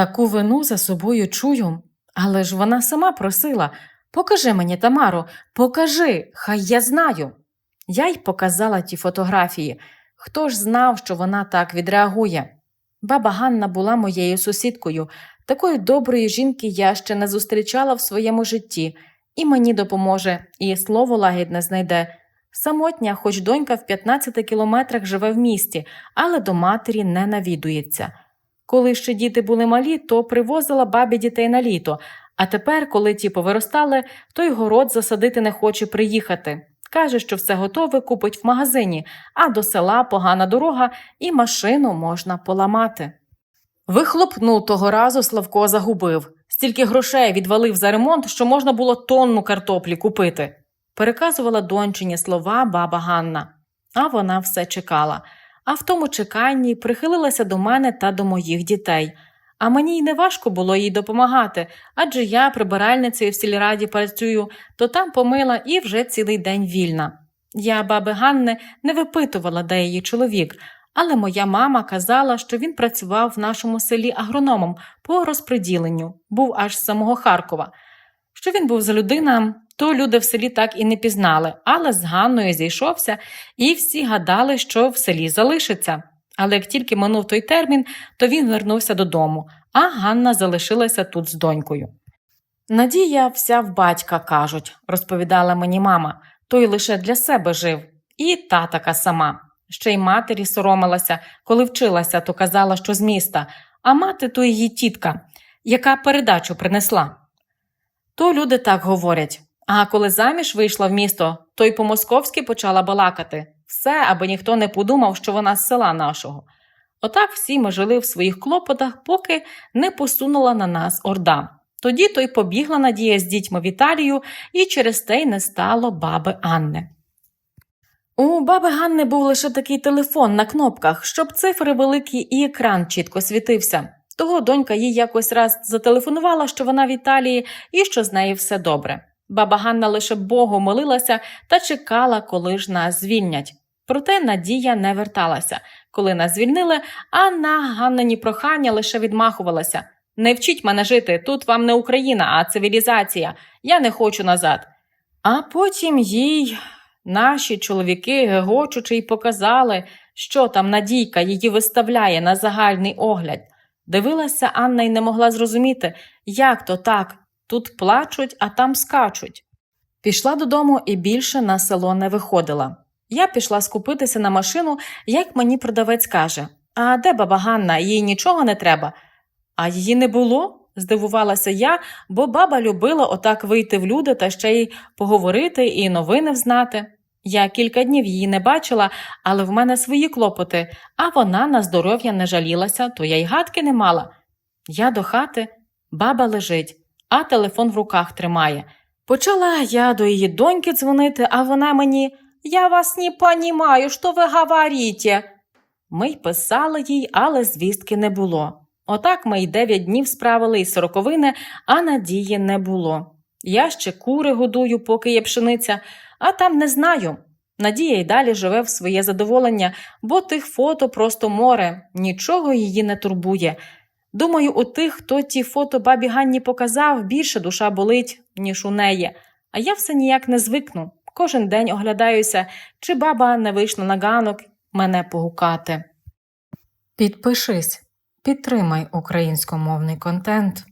Таку вину за собою чую, але ж вона сама просила покажи мені, Тамаро, покажи, хай я знаю. Я й показала ті фотографії. Хто ж знав, що вона так відреагує? Баба Ганна була моєю сусідкою. Такої доброї жінки я ще не зустрічала в своєму житті, і мені допоможе, і слово лагідне знайде. Самотня, хоч донька в 15 кілометрах живе в місті, але до матері не навідується. Коли ще діти були малі, то привозила бабі дітей на літо, а тепер, коли ті повиростали, той город засадити не хоче приїхати. Каже, що все готове купить в магазині, а до села погана дорога і машину можна поламати. Вихлопну того разу Славко загубив. Стільки грошей відвалив за ремонт, що можна було тонну картоплі купити. Переказувала дончині слова баба Ганна. А вона все чекала. А в тому чеканні прихилилася до мене та до моїх дітей. А мені й не важко було їй допомагати, адже я прибиральницею в сільраді працюю, то там помила і вже цілий день вільна. Я баби Ганни не випитувала, де її чоловік, але моя мама казала, що він працював в нашому селі агрономом по розподіленню, був аж з самого Харкова. Що він був за людина, то люди в селі так і не пізнали, але з Ганною зійшовся, і всі гадали, що в селі залишиться. Але як тільки минув той термін, то він вернувся додому, а Ганна залишилася тут з донькою. Надія вся в батька, кажуть, розповідала мені мама, той лише для себе жив, і та така сама. Ще й матері соромилася, коли вчилася, то казала, що з міста, а мати то її тітка, яка передачу принесла. То люди так говорять. А коли заміж вийшла в місто, то й по-московськи почала балакати. Все, аби ніхто не подумав, що вона з села нашого. Отак всі ми жили в своїх клопотах, поки не посунула на нас орда. Тоді то й побігла Надія з дітьми в Італію, і через те й не стало баби Анни. У баби Ганни був лише такий телефон на кнопках, щоб цифри великі і екран чітко світився. Того донька їй якось раз зателефонувала, що вона в Італії і що з нею все добре. Баба Ганна лише Богу молилася та чекала, коли ж нас звільнять. Проте Надія не верталася. Коли нас звільнили, а на Ганнині прохання лише відмахувалася. Не вчіть мене жити, тут вам не Україна, а цивілізація. Я не хочу назад. А потім їй наші чоловіки, гегочучи, й показали, що там Надійка її виставляє на загальний огляд. Дивилася Анна й не могла зрозуміти, як то так, тут плачуть, а там скачуть. Пішла додому і більше на село не виходила. Я пішла скупитися на машину, як мені продавець каже: А де баба Ганна, їй нічого не треба. А її не було? здивувалася я, бо баба любила отак вийти в люди та ще й поговорити і новини взнати. Я кілька днів її не бачила, але в мене свої клопоти, а вона на здоров'я не жалілася, то я й гадки не мала. Я до хати, баба лежить, а телефон в руках тримає. Почала я до її доньки дзвонити, а вона мені Я вас не понімаю, що ви говорите. Ми й писали їй, але звістки не було. Отак ми й дев'ять днів справили із сороковини, а надії не було. Я ще кури годую, поки є пшениця, а там не знаю. Надія й далі живе в своє задоволення, бо тих фото просто море, нічого її не турбує. Думаю, у тих, хто ті фото бабі Ганні показав, більше душа болить, ніж у неї. А я все ніяк не звикну. Кожен день оглядаюся, чи баба не вийшла на ганок мене погукати. Підпишись, підтримай українськомовний контент.